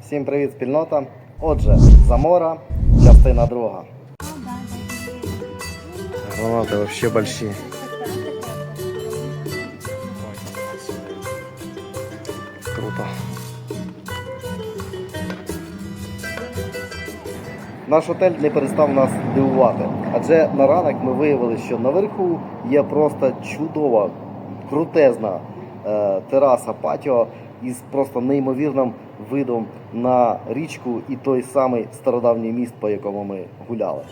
Всім привіт, спільнота. Отже, Замора, частина друга. Гранати вообще большие. Круто. Наш отель не перестав нас дивувати, адже на ранок ми виявили, що наверху є просто чудова, крутезна е, тераса патіо із просто неймовірним видом на річку і той самий стародавній міст, по якому ми гуляли.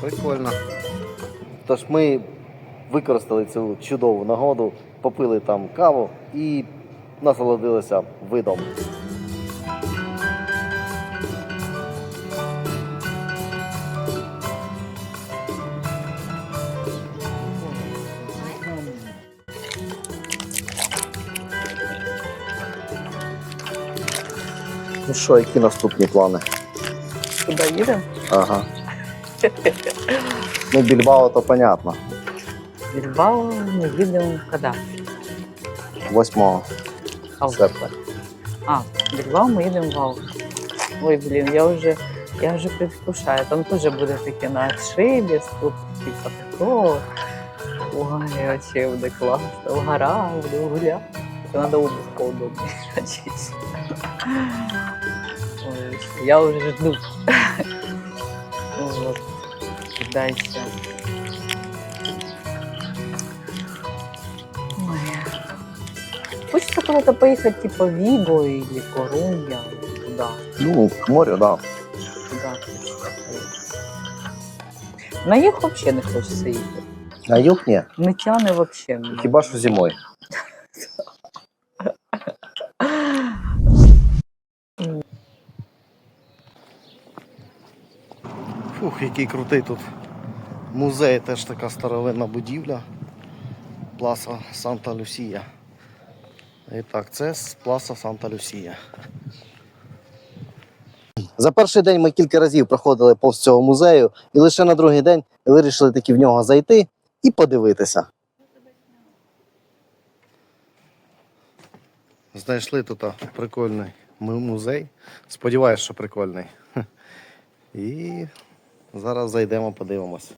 Прикольно. Тож ми використали цю чудову нагоду, попили там каву і насолодилися видом. Що, які наступні плани? Куди їдемо? Ага. Ну, Більбао, то понятно. Більбао ми їдемо коли? 8 А, серпня. А, в Більбао ми їдемо в август. Ой, блін, я вже, я вже предвкушаю. Там теж буде таке на отшибі, тут типа такого. Ой, вообще буде класно. В горах буду гуляти. Треба одіть. Ой, я вже жду. Вот. Дальше. Ой. Хочется куда-то поехать, типа Виго или Корунья, туда, Ну, к морю, да. хочется поехать. На їх взагалі не хочеться їхати. На юг ні. Не тяне мене. Хіба що зимою. Фух, який крутий тут музей, теж така старовинна будівля. Пласа Санта Люсія. І так, це з Пласа Санта Люсія. За перший день ми кілька разів проходили повз цього музею, і лише на другий день вирішили таки в нього зайти і подивитися. Знайшли тут прикольний музей. Сподіваюсь, що прикольний. І зараз зайдемо, подивимось.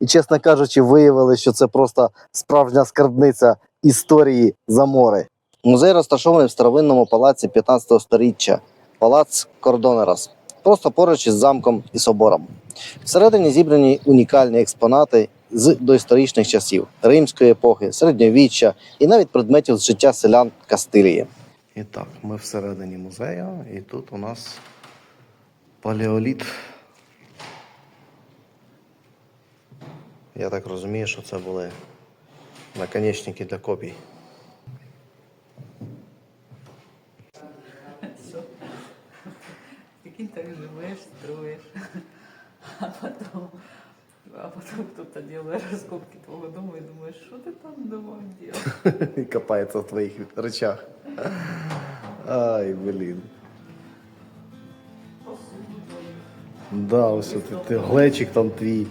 І, чесно кажучи, виявили, що це просто справжня скарбниця історії Замори. Музей розташований в старовинному палаці 15 століття, палац Кордонерас, просто поруч із замком і собором. Всередині зібрані унікальні експонати з доісторичних часів римської епохи, середньовіччя і навіть предметів з життя селян Кастилії. І так, ми всередині музею, і тут у нас палеоліт. Я так розумію, що це були наконечники для копій. Прикинь, так живешь, строишь, а потом, а потом кто-то делает раскопки твоего дома и думаешь, что ты там дома делал? І копається в твоїх речах. Ай, блін. Да, ось ти, ти глечик там твій.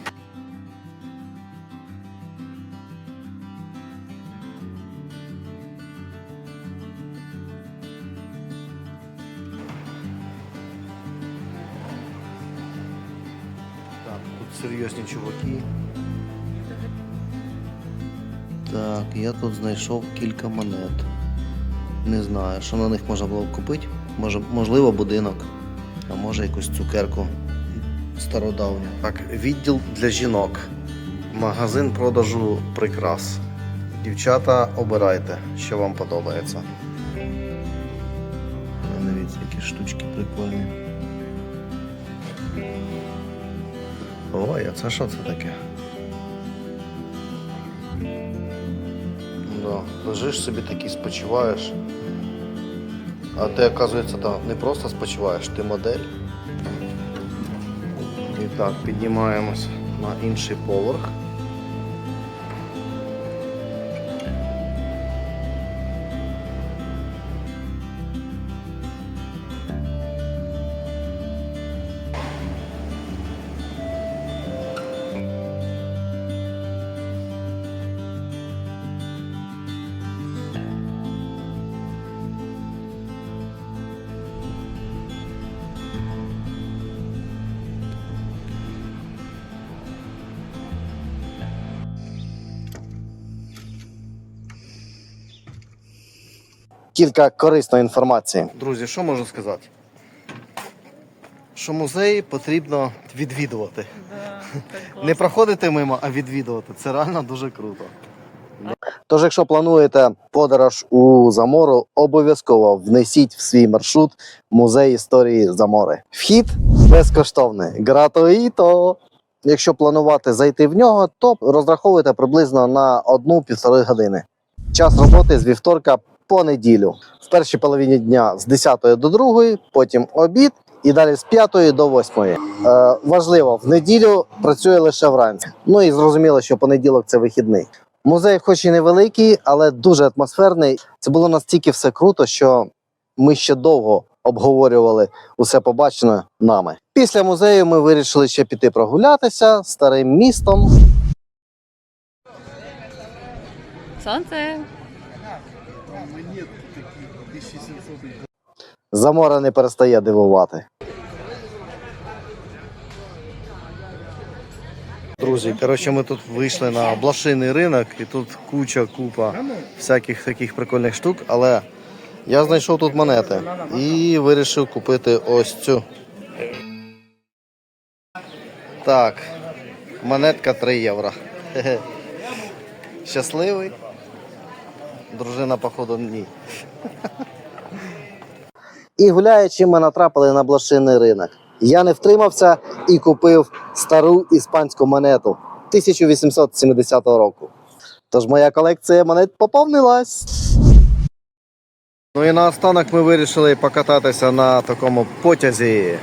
Серйозні чуваки. Так, я тут знайшов кілька монет. Не знаю, що на них можна було б купити. Може, можливо, будинок, а може якусь цукерку стародавню. Так, відділ для жінок. Магазин продажу прикрас. Дівчата, обирайте, що вам подобається. Дивіться, які штучки прикольні. Ой, а це що це таке? Да. Лежиш собі такий, спочиваєш. А ти, оказується, да, не просто спочиваєш, ти модель. І так, піднімаємось на інший поверх. Кілька корисної інформації. Друзі, що можу сказати? Що музеї потрібно відвідувати. Не проходити мимо, а відвідувати. Це реально дуже круто. Тож, якщо плануєте подорож у Замору, обов'язково внесіть в свій маршрут музей історії Замори. Вхід безкоштовний. Гратоїто! Якщо планувати зайти в нього, то розраховуйте приблизно на 1-1,5 години. Час роботи з вівторка по неділю. В першій половині дня з 10 до 2, потім обід і далі з 5 до 8. Е, важливо, в неділю працює лише вранці. Ну і зрозуміло, що понеділок це вихідний. Музей, хоч і невеликий, але дуже атмосферний. Це було настільки все круто, що ми ще довго обговорювали усе побачене нами. Після музею ми вирішили ще піти прогулятися старим містом. Сонце. Замора не перестає дивувати. Друзі, коротше, ми тут вийшли на блошиний ринок, і тут куча, купа всяких таких прикольних штук, але я знайшов тут монети і вирішив купити ось цю. Так, монетка 3 євро. Щасливий. Дружина, походу, ні. І гуляючи, ми натрапили на блошиний ринок. Я не втримався і купив стару іспанську монету 1870 року. Тож моя колекція монет поповнилась. Ну і наостанок ми вирішили покататися на такому потязі.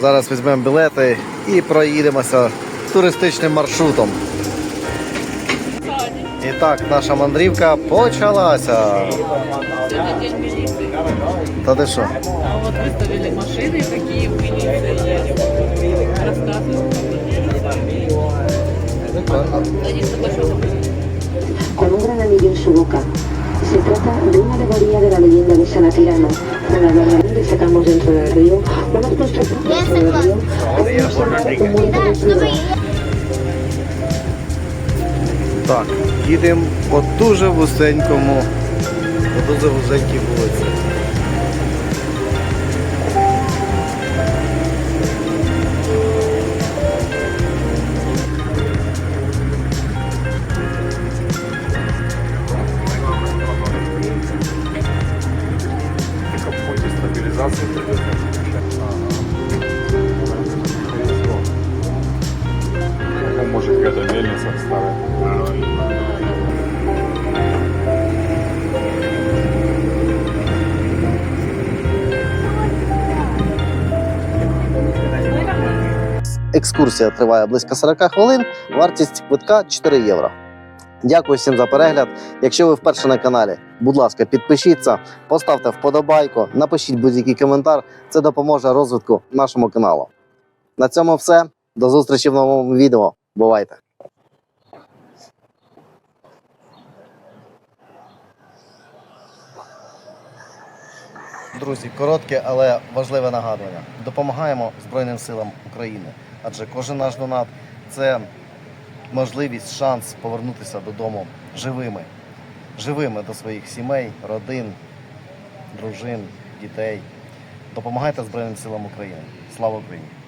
Зараз візьмемо білети і проїдемося туристичним маршрутом. І так, наша мандрівка почалася. Та ти що? А вот выставили машины, какие в милиции есть. Рассказывают. Они соглашаются. con un gran anillo en su boca. Se trata de una alegoría de la leyenda de San Atirano, una bailarina que sacamos dentro del río, unos constructores dentro del río, pueden observar un mundo de piedra. так, їдемо по дуже вузенькому, по дуже вузенькій вулиці. капоте Екскурсія триває близько 40 хвилин, вартість квитка 4 євро. Дякую всім за перегляд. Якщо ви вперше на каналі, будь ласка, підпишіться, поставте вподобайку, напишіть будь-який коментар. Це допоможе розвитку нашому каналу. На цьому все. До зустрічі в новому відео. Бувайте! Друзі, коротке, але важливе нагадування. Допомагаємо Збройним силам України, адже кожен наш донат це можливість, шанс повернутися додому живими, живими до своїх сімей, родин, дружин, дітей. Допомагайте Збройним силам України. Слава Україні!